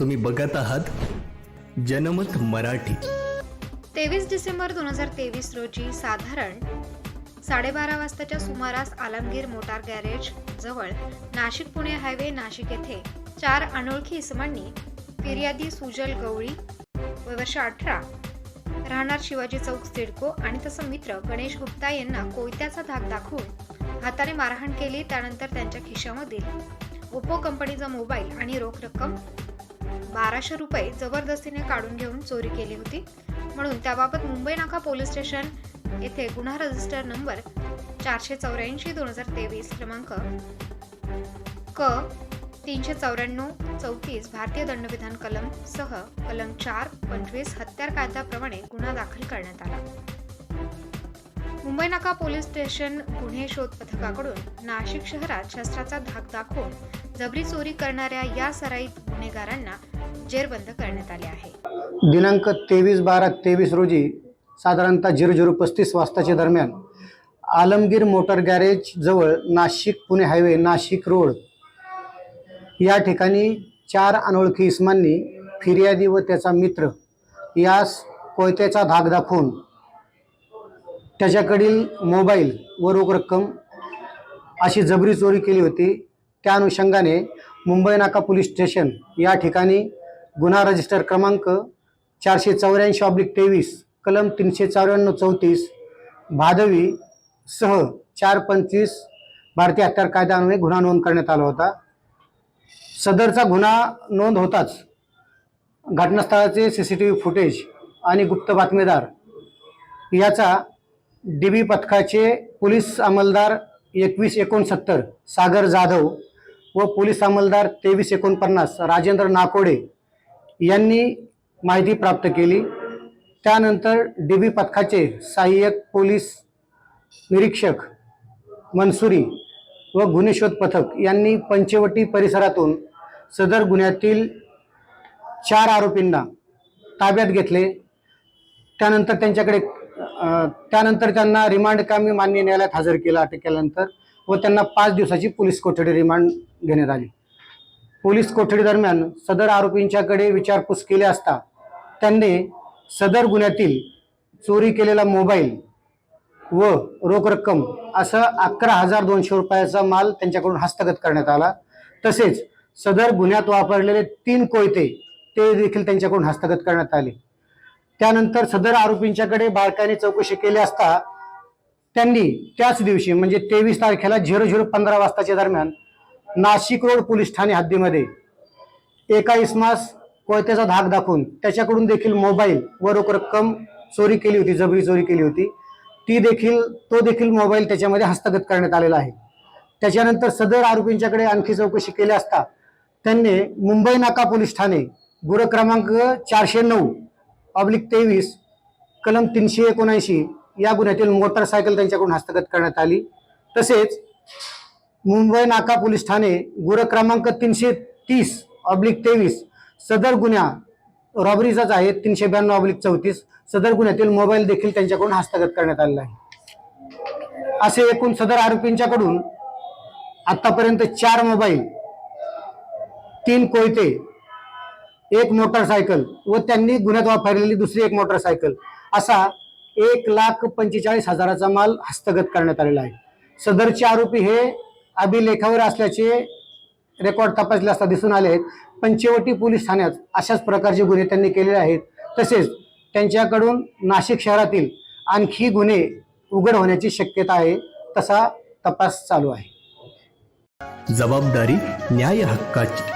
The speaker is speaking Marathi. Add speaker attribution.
Speaker 1: तुम्ही बघत आहात जनमत मराठी.
Speaker 2: तेवीस डिसेंबर दोन हजार तेवीस रोजी साधारण साडेबारा वाजताच्या सुमारास आलमगीर मोटार गॅरेज जवळ नाशिक पुणे हायवे नाशिक येथे चार अनोळखी इसमांनी फिर्यादी सुजल गवळी वय वर्ष अठरा राहणार शिवाजी चौक सिडको आणि तसं मित्र गणेश गुप्ता यांना कोयत्याचा धाक दाखवून हाताने मारहाण केली त्यानंतर त्यांच्या खिशामधील ओप्पो कंपनीचा मोबाईल आणि रोख रक्कम बाराशे रुपये जबरदस्तीने काढून घेऊन चोरी केली होती. म्हणून त्याबाबत मुंबई नाका पोलीस स्टेशन येथे गुन्हा रजिस्टर नंबर चारशे चौऱ्याऐंशी दोन हजार तेवीस क्रमांक क तीनशे चौऱ्याण्णव चौतीस भारतीय दंडविधान कलम सह कलम चार पंचवीस हत्यार कायद्याप्रमाणे गुन्हा दाखल करण्यात आला. मुंबई नाका पोलीस स्टेशन गुन्हे शोध पथकाकडून नाशिक शहरात शस्त्राचा धाक दाखवून जबरी चोरी करणाऱ्या या सराईत गुन्हेगारांना जेरबंद करण्यात आले आहे.
Speaker 3: दिनांक तेवीस बारा तेवीस रोजी साधारणतः झिरो झिरो पस्तीस वाजताच्या दरम्यान आलमगीर मोटर गॅरेज जवळ नाशिक पुणे हायवे नाशिक रोड या ठिकाणी चार अनोळखी इस्मांनी फिर्यादी व त्याचा मित्र यास कोयत्याचा धाक दाखवून त्याच्याकडील मोबाईल व रोख रक्कम अशी जबरी चोरी केली होती. त्या अनुषंगाने मुंबई नाका पोलीस स्टेशन या ठिकाणी गुन्हा रजिस्टर क्रमांक चारशे चौऱ्याऐंशी ऑब्लिक तेवीस कलम तीनशे चौऱ्याण्णव चौतीस भादवी सह चार पंचवीस भारतीय हत्यार कायद्यान्वये गुन्हा नोंद करण्यात आला होता. सदरचा गुन्हा नोंद होताच घटनास्थळाचे C C T V footage आणि गुप्त बातमीदार याचा डी बी पथकाचे पोलीस अंमलदार एकवीस एकोणसत्तर सागर जाधव व पोलीस अंमलदार तेवीस एकोणपन्नास राजेंद्र नाकोडे यांनी माहिती प्राप्त केली. त्यानंतर डी बी पथकाचे सहाय्यक पोलीस निरीक्षक मनसुरी व गुन्हे शोध पथक यांनी पंचवटी परिसरातून सदर गुन्ह्यातील चार आरोपींना ताब्यात घेतले. त्यानंतर त्यांच्याकडे त्यानंतर त्यांना रिमांड कामी मान्य न्यायालयात हजर केलं अटक केल्यानंतर व त्यांना पाच दिवसाची पोलीस कोठडी रिमांड घेण्यात आली. पोलीस कोठडी दरम्यान सदर आरोपींच्याकडे विचारपूस केली असता त्यांनी सदर गुन्ह्यातील चोरी केलेला मोबाईल व रोख रक्कम असं अकरा हजार दोनशे रुपयाचा माल त्यांच्याकडून हस्तगत करण्यात आला. तसेच सदर गुन्ह्यात वापरलेले तीन कोयते ते देखील त्यांच्याकडून हस्तगत करण्यात आले. त्यानंतर सदर आरोपींच्याकडे बारकाने चौकशी केली असता त्यांनी त्याच दिवशी म्हणजे तेवीस तारखेला झिरो झिरो पंधरा वाजताच्या दरम्यान नाशिक रोड पोलीस ठाणे हद्दीमध्ये एका इसमास कोयत्याचा धाक दाखवून त्याच्याकडून देखील मोबाईल व रोख रक्कम चोरी केली होती जबरी चोरी केली होती. ती देखील तो देखील मोबाईल त्याच्यामध्ये हस्तगत करण्यात आलेला आहे. त्याच्यानंतर सदर आरोपींच्याकडे आणखी चौकशी केली असता त्यांनी मुंबई नाका पोलीस ठाणे गुन्हा क्रमांक चारशे नऊ ऑब्लिक तेवीस कलम तीनशे एकोणऐंशी या गुन्ह्यातील मोटरसायकल त्यांच्याकडून हस्तगत करण्यात आली. तसेच मुंबई नाका पोलीस ठाणे गुन्हा क्रमांक तीनशे तीस ऑब्लिक तेवीस सदर गुन्हा रॉबरीचाच आहे तीनशे ब्याण्णव ऑब्लिक चौतीस सदर गुन्ह्यातील मोबाईल देखील त्यांच्याकडून हस्तगत करण्यात आलेला आहे. असे एकूण सदर आरोपींच्याकडून आतापर्यंत चार मोबाईल तीन कोयते एक मोटरसायकल व त्यांनी गुन्ह्यात वापरलेली दुसरी एक मोटरसायकल असा एक लाख पंचेचाळीस हजाराचा माल हस्तगत करण्यात आलेला आहे. सदरचे आरोपी हे अभिलेखावर असल्याचे रेकॉर्ड तपासले असता दिसून आले आहेत. पंचवटी पोलीस ठाण्यात अशाच प्रकारचे गुन्हे त्यांनी केलेले आहेत. तसेच त्यांच्याकडून नाशिक शहरातील आणखी गुन्हे उघड होण्याची शक्यता आहे तसा तपास चालू आहे.
Speaker 1: जबाबदारी न्याय हक्काची